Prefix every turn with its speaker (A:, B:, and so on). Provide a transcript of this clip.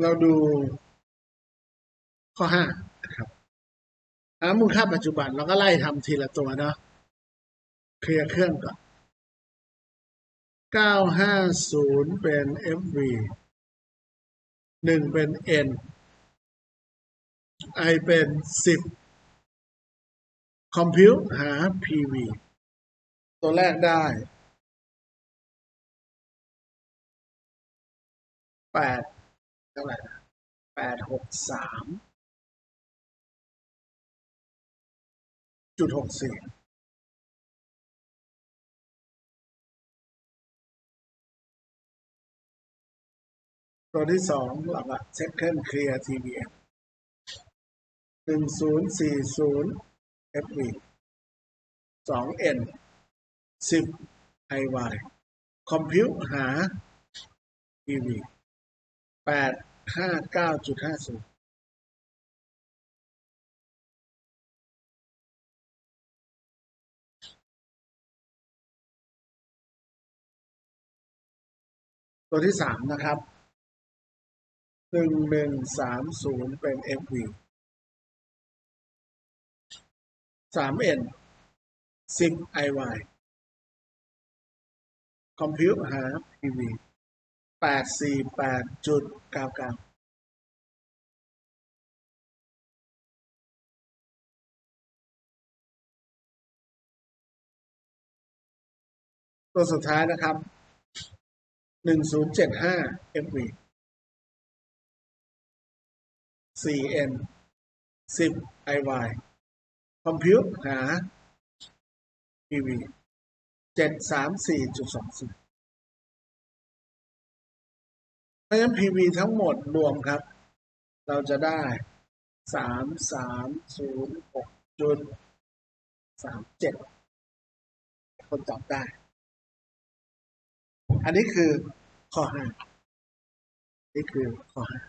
A: เราดูข้อห้านะครับหามูลค่าปัจจุบันเราก็ไล่ทำทีละตัวเนาะเคลียร์เครื่องก่อน 950 เป็น FV หนึ่งเป็น N I เป็น 10 Compute หา PV ตัวแรกได้แปด ท่าไหร่นะแปดหกสามจุดหกสี่ตัวที่สองหลักอะเซ็คเคิลเคลียร์ทีวีหนึ่งศูนย์สี่ศูนย์เอฟวีสองเอ็นสิบไอวายคอมพิวหาทีวี แปดห้าเก้าจุดห้าศูนย์ตัวที่สามนะครับหนึ่งหนึ่งสามศูนย์เป็น FV สาม N สิบ IY compute หา PV แปดสี่แปดจุดเก้าเก้าตัวสุดท้ายนะครับหนึ่งศูนย์เจ็ดห้า MV 4N 10 IY คอมพิวหา PV 734.24 ราะฉะนั้น PV ทั้งหมดรวมครับ เราจะได้สามสามศูนย์หกจุดสามเจ็ดคนตอบได้ อันนี้คือข้อห้านี่คือข้อห้า